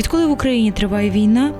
Відколи в Україні триває війна,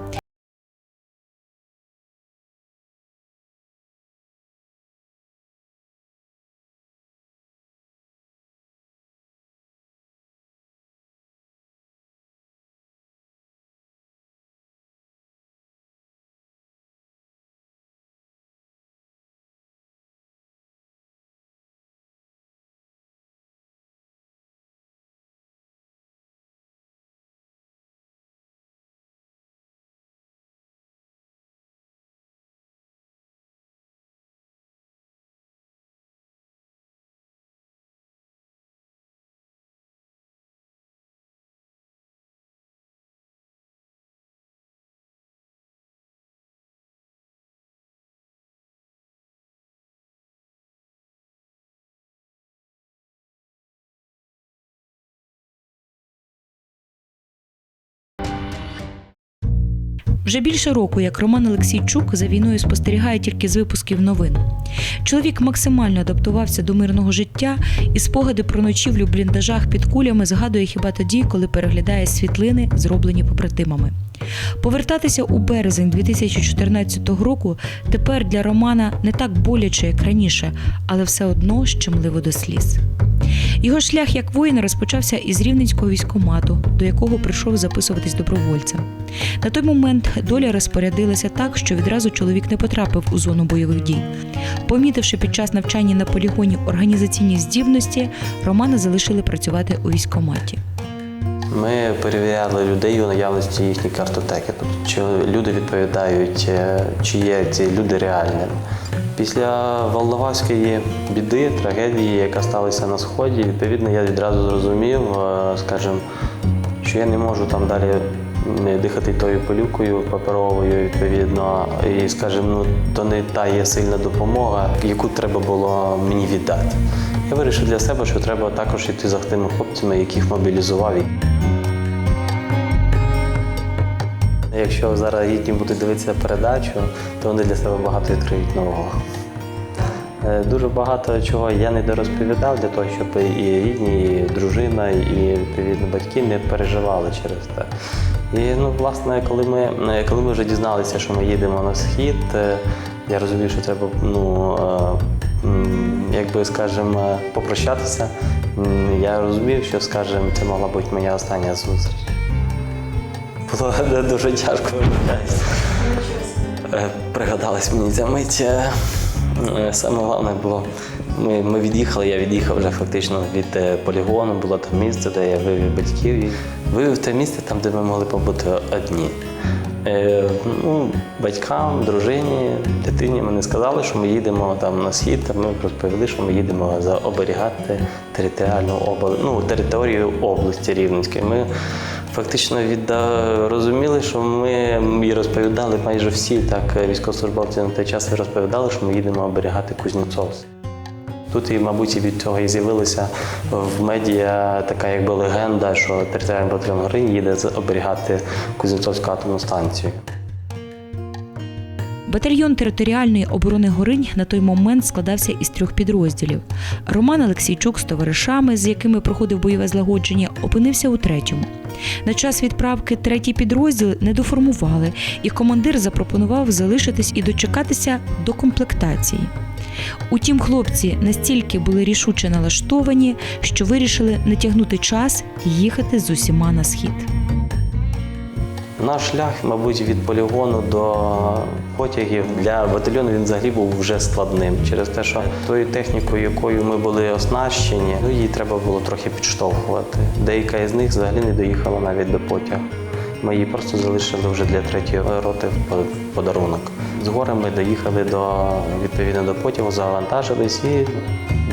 Вже більше року, як Роман Олексійчук за війною спостерігає тільки з випусків новин. Чоловік максимально адаптувався до мирного життя і спогади про ночівлю в бліндажах під кулями згадує хіба тоді, коли переглядає світлини, зроблені побратимами. Повертатися у березень 2014 року тепер для Романа не так боляче, як раніше, але все одно щемливо до сліз. Його шлях як воїна розпочався із рівненського військомату, до якого прийшов записуватись добровольцем. На той момент доля розпорядилася так, що відразу чоловік не потрапив у зону бойових дій. Помітивши під час навчання на полігоні організаційні здібності, Романа залишили працювати у військоматі. Ми перевіряли людей у наявності їхні картотеки, тобто чи люди відповідають, е, чи є ці люди реальними. Після Волноваської біди, трагедії, яка сталася на сході, відповідно, я відразу зрозумів, е, скажімо, що я не можу там далі не дихати тою полюкою паперовою, відповідно, і скажімо, ну то не та є сильна допомога, яку треба було мені віддати. Я вирішив для себе, що треба також йти за тими хлопцями, яких мобілізував. Якщо зараз їхні будуть дивитися передачу, то вони для себе багато відкриють нового. Е, Дуже багато чого я не дорозповідав для того, щоб і рідні, і дружина, і відповідно батьки не переживали через це. І ну, власне, коли ми, е, коли ми вже дізналися, що ми їдемо на схід, я розумів, що треба, ну, якби скажімо, попрощатися. Я розумів, що, скажімо, це могла бути моя остання зустріч. Було дуже тяжко. Е, Пригадалась мені ця мить. Е, е, Саме головне було, ми, ми від'їхали, я від'їхав вже фактично від полігону, було там місце, де я вивів батьків. І вивів те місце там, де ми могли побути одні. Е, ну, батькам, дружині, дитині ми не сказали, що ми їдемо там на схід, а ми розповіли, що ми їдемо за оберігати територіальну обла... ну, територію області Рівненської. Ми фактично відда... розуміли, що ми і розповідали майже всі так військовослужбовці на той час розповідали, що ми їдемо оберігати Кузнєцов. Тут і, мабуть, і від цього і з'явилася в медіа така якби легенда, що територіальний батальйон гри їде оберігати Кузнєцовську атомну станцію. Батальйон територіальної оборони Горинь на той момент складався із трьох підрозділів. Роман Олексійчук з товаришами, з якими проходив бойове злагодження, опинився у третьому. На час відправки третій підрозділ не доформували, і командир запропонував залишитись і дочекатися до комплектації. Утім, хлопці настільки були рішуче налаштовані, що вирішили не тягнути час їхати з усіма на схід. Наш шлях, мабуть, від полігону до потягів для батальйону він взагалі був вже складним через те, що тою технікою, якою ми були оснащені, ну її треба було трохи підштовхувати. Деяка із них взагалі не доїхала навіть до потягу. Ми її просто залишили вже для третьої роти в подарунок. З гори ми доїхали до відповідно до потягу, завантажились і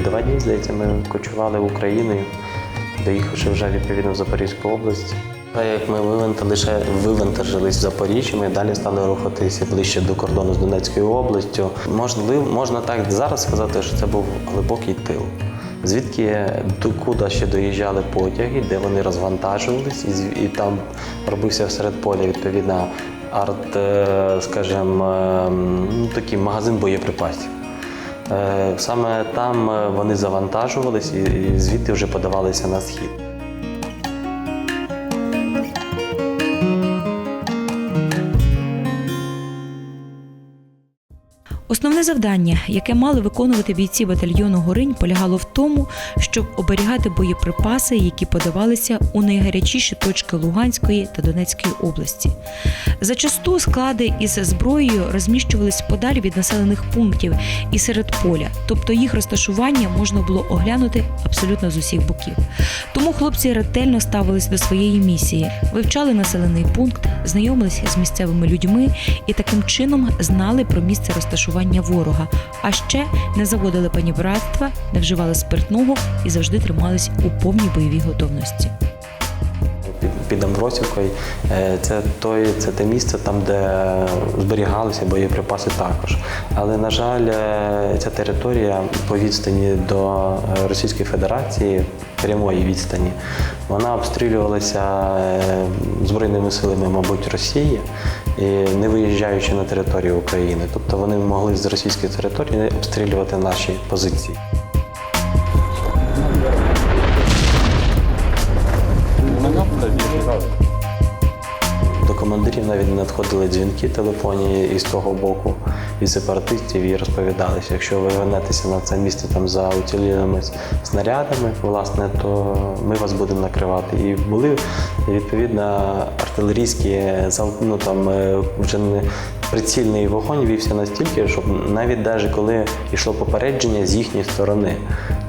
два дні, здається, ми кочували Україною, доїхавши вже відповідно в Запорізьку область. Та як ми вивантажили, вивантажились в Запоріжжі, ми далі стали рухатися ближче до кордону з Донецькою областю. Можливо, можна так зараз сказати, що це був глибокий тил. Звідки докуди ще доїжджали потяги, де вони розвантажувались, і, і там робився серед поля відповідно арт, е, скажімо, е, ну, такий магазин боєприпасів. Е, Саме там вони завантажувались і звідти вже подавалися на схід. Основне завдання, яке мали виконувати бійці батальйону Горинь, полягало в тому, щоб оберігати боєприпаси, які подавалися у найгарячіші точки Луганської та Донецької області. Зачасту склади із зброєю розміщувались подалі від населених пунктів і серед поля, тобто їх розташування можна було оглянути абсолютно з усіх боків. Тому хлопці ретельно ставились до своєї місії, вивчали населений пункт, знайомилися з місцевими людьми і таким чином знали про місце розташування ворога. А ще не заводили панібратства, не вживали спиртного і завжди тримались у повній бойовій готовності. Під, Амбросівкою е, це, той, це те місце, там, де зберігалися боєприпаси також. Але, на жаль, е, ця територія по відстані до е, Російської Федерації, прямої відстані, вона обстрілювалася Збройними силами, мабуть, Росії, не виїжджаючи на територію України. Тобто вони могли з російської території обстрілювати наші позиції. Командирів навіть надходили дзвінки телефонні із того боку від сепаратистів і розповідали, що якщо ви вернетеся на це місце там за уцілілими снарядами, власне, то ми вас будемо накривати. І були відповідно артилерійські ну, там е, вже не прицільний вогонь вівся настільки, щоб навіть навіть коли йшло попередження з їхньої сторони,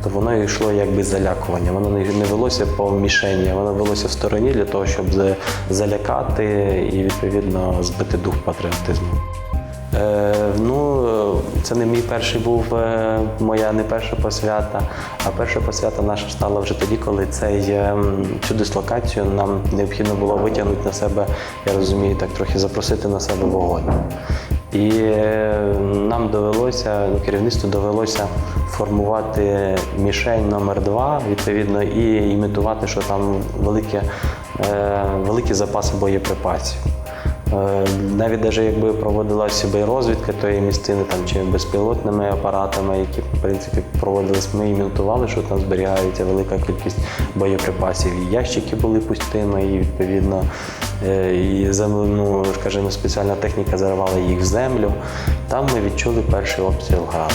то воно йшло якби залякування. Воно не велося по мішені, воно велося в стороні для того, щоб за- залякати і відповідно збити дух патріотизму. Е, ну, е, це не мій перший був, е, моя не перша посвята, а перша посвята наша стала вже тоді, коли цей, е, цю дислокацію нам необхідно було витягнути на себе, я розумію, так трохи запросити на себе вогонь. І е, нам довелося, керівництву довелося формувати мішень номер 2 відповідно, і імітувати, що там великі, е, великі запаси боєприпасів. Е, Навіть даже якби проводилася розвідка тої місцини там чи безпілотними апаратами, які в принципі проводились, ми імітували, що там зберігається велика кількість боєприпасів. І ящики були пустими, і відповідно е, і ну, скажімо, спеціальна техніка заривала їх в землю. Там ми відчули перший обстріл граду.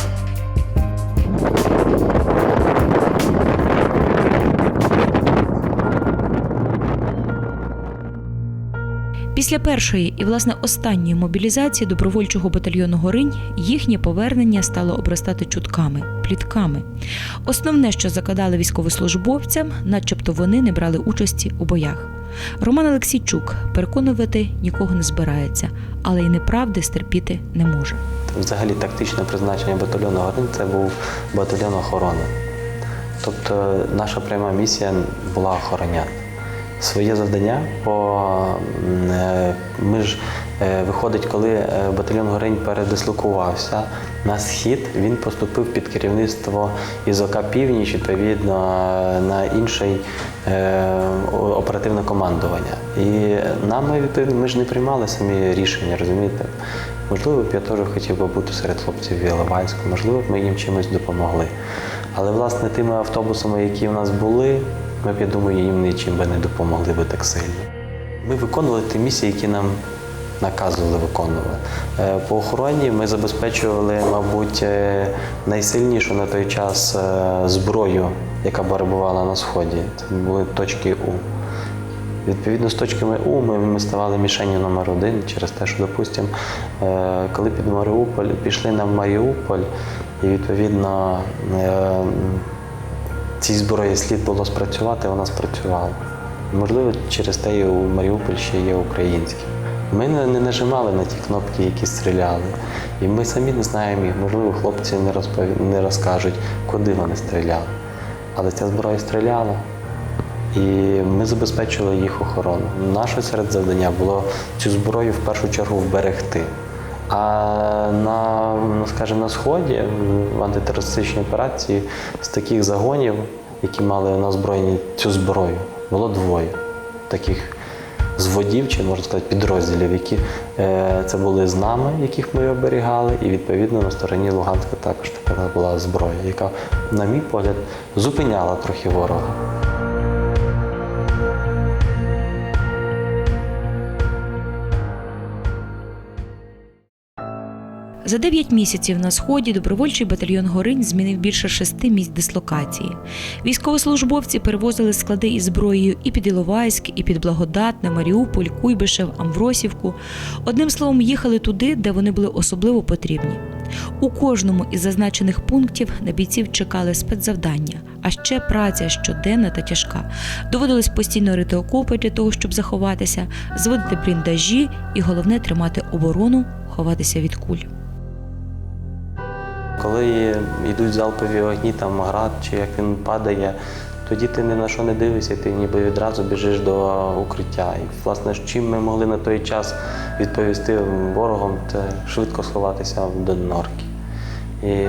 Після першої і власне останньої мобілізації добровольчого батальйону Горинь їхнє повернення стало обростати чутками, плітками. Основне, що закладали військовослужбовцям, начебто вони не брали участі у боях. Роман Олексійчук переконувати нікого не збирається, але й неправди стерпіти не може. Взагалі тактичне призначення батальйону Горин це був батальйон охорони. Тобто наша пряма місія була охороняти. Своє завдання по е, ми ж е, виходить, коли е, батальйон Горинь передислокувався на схід, він поступив під керівництво ІЗОК Північ, відповідно на інший е, оперативне командування. І нами відповідно ми ж не приймали самі рішення, розумієте? Можливо, б я теж хотів би бути серед хлопців в Іловайську, можливо, б ми їм чимось допомогли. Але власне тими автобусами, які в нас були, ми б, я думаю, їм нічим би не допомогли би так сильно. Ми виконували ті місії, які нам наказували виконувати. Е, По охороні ми забезпечували, мабуть, е, найсильнішу на той час е, зброю, яка перебувала на сході. Це були точки У. Відповідно з точками У ми, ми ставали мішенью номер один через те, що, допустимо, коли під Маріуполь пішли на Маріуполь, і відповідно цій зброї слід було спрацювати, вона спрацювала. Можливо, через те і у Маріуполь ще є українські. Ми не, нажимали на ті кнопки, які стріляли. І ми самі не знаємо їх. Можливо, хлопці не, розпові... не розкажуть, куди вони стріляли. Але ця зброя стріляла. І ми забезпечили їх охорону. Наше серед завдання було цю зброю в першу чергу вберегти. А на, ну, скажімо, на сході в антитерористичній операції з таких загонів, які мали на озброєнні цю зброю, було двоє таких зводів, чи можна сказати, підрозділів, які е, це були з нами, яких ми оберігали, і відповідно на стороні Луганська також така була зброя, яка, на мій погляд, зупиняла трохи ворога. За 9 місяців на сході добровольчий батальйон Горинь змінив більше шести місць дислокації. Військовослужбовці перевозили склади із зброєю і під Іловайськ, і під Благодатне, Маріуполь, Куйбишев, Амвросівку. Одним словом, їхали туди, де вони були особливо потрібні. У кожному із зазначених пунктів на бійців чекали спецзавдання, а ще праця щоденна та тяжка. Доводилось постійно рити окопи для того, щоб заховатися, зводити бліндажі і головне тримати оборону, ховатися від куль. Коли йдуть залпові вогні, там град чи як він падає, тоді ти ні на що не дивишся, ти ніби відразу біжиш до укриття. І власне чим ми могли на той час відповісти ворогам, це швидко сховатися до норки. І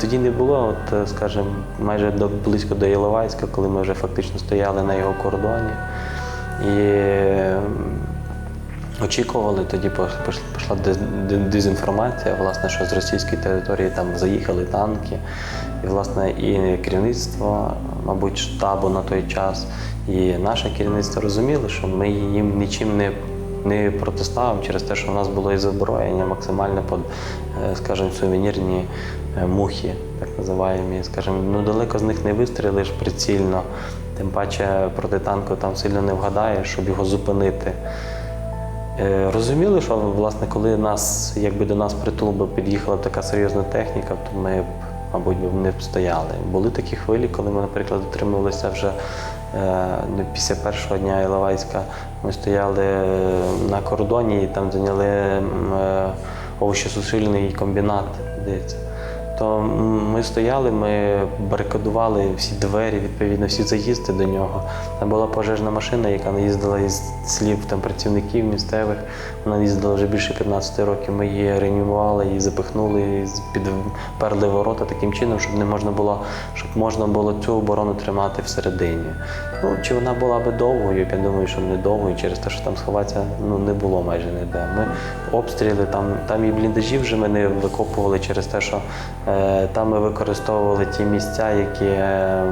тоді не було, от, скажімо, майже до, близько до Іловайська, коли ми вже фактично стояли на його кордоні. І очікували, тоді пішла дезінформація, власне, що з російської території там заїхали танки. І, власне, і керівництво, мабуть, штабу на той час, і наше керівництво розуміли, що ми їм нічим не, не протиставимо через те, що в нас було і озброєння максимально під, е, скажімо, сувенірні е, мухи, так називаємо. Скажімо, ну далеко з них не вистрілиш прицільно, тим паче проти танку там сильно не вгадаєш, щоб його зупинити. Е, Розуміли, що власне, коли нас, якби до нас в притул би під'їхала така серйозна техніка, то ми б, мабуть, не б стояли. Були такі хвилі, коли ми, наприклад, отримувалися вже е, ну, після першого дня Іловайська. Ми стояли е, на кордоні і там зайняли м, овощесусильний комбінат, здається. То ми стояли, ми барикадували всі двері, відповідно, всі заїзди до нього. Там була пожежна машина, яка їздила із слів там, працівників місцевих. Вона їздила вже більше 15 років. Ми її реанімували, її запихнули, і підперли ворота таким чином, щоб не можна було, щоб можна було цю оборону тримати всередині. Ну, чи вона була би довгою, я думаю, що не довгою, через те, що там сховатися ну, не було майже ніде. Ми обстріли, там, там і бліндажі вже ми не викопували через те, що там ми використовували ті місця, які е,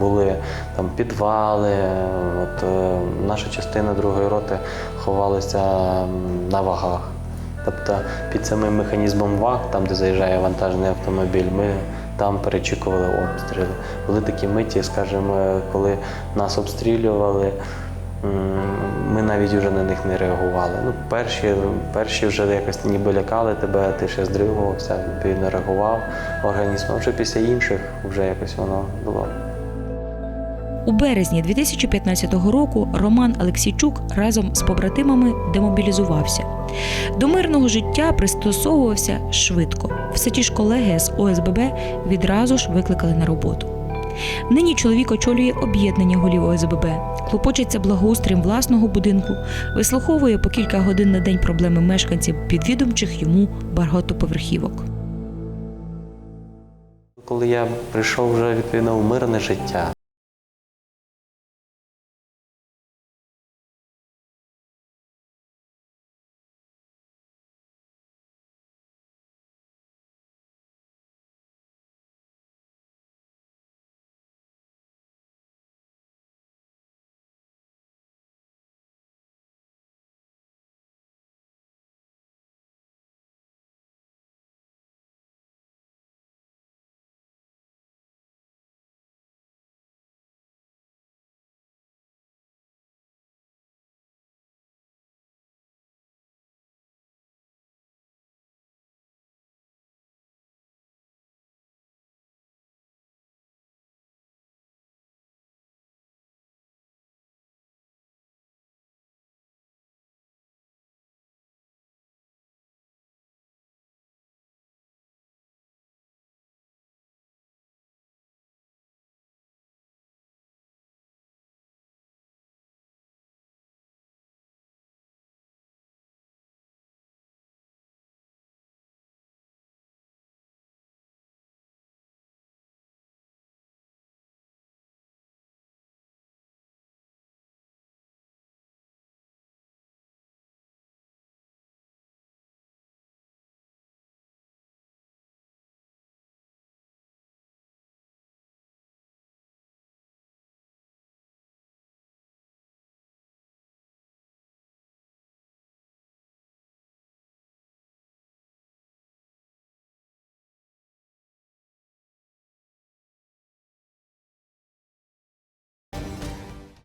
були там підвали. е, От, е, наша частина другої роти ховалася на вагах. Тобто під самим механізмом ваг, там, де заїжджає вантажний автомобіль, ми там перечікували обстріли. Були такі миті, скажімо, коли нас обстрілювали, ми навіть вже на них не реагували. Ну, перші, перші вже якось ніби лякали тебе, ти ще здригувався, відповідно реагував організм. Вже після інших вже якось воно було. У березні 2015 року Роман Алексійчук разом з побратимами демобілізувався. До мирного життя пристосовувався швидко. Все ті ж колеги з ОСББ відразу ж викликали на роботу. Нині чоловік очолює об'єднання голів ОСББ, клопочеться благоустроєм власного будинку, вислуховує по кілька годин на день проблеми мешканців підвідомчих йому багатоповерхівок. Коли я прийшов вже відповідно в мирне життя,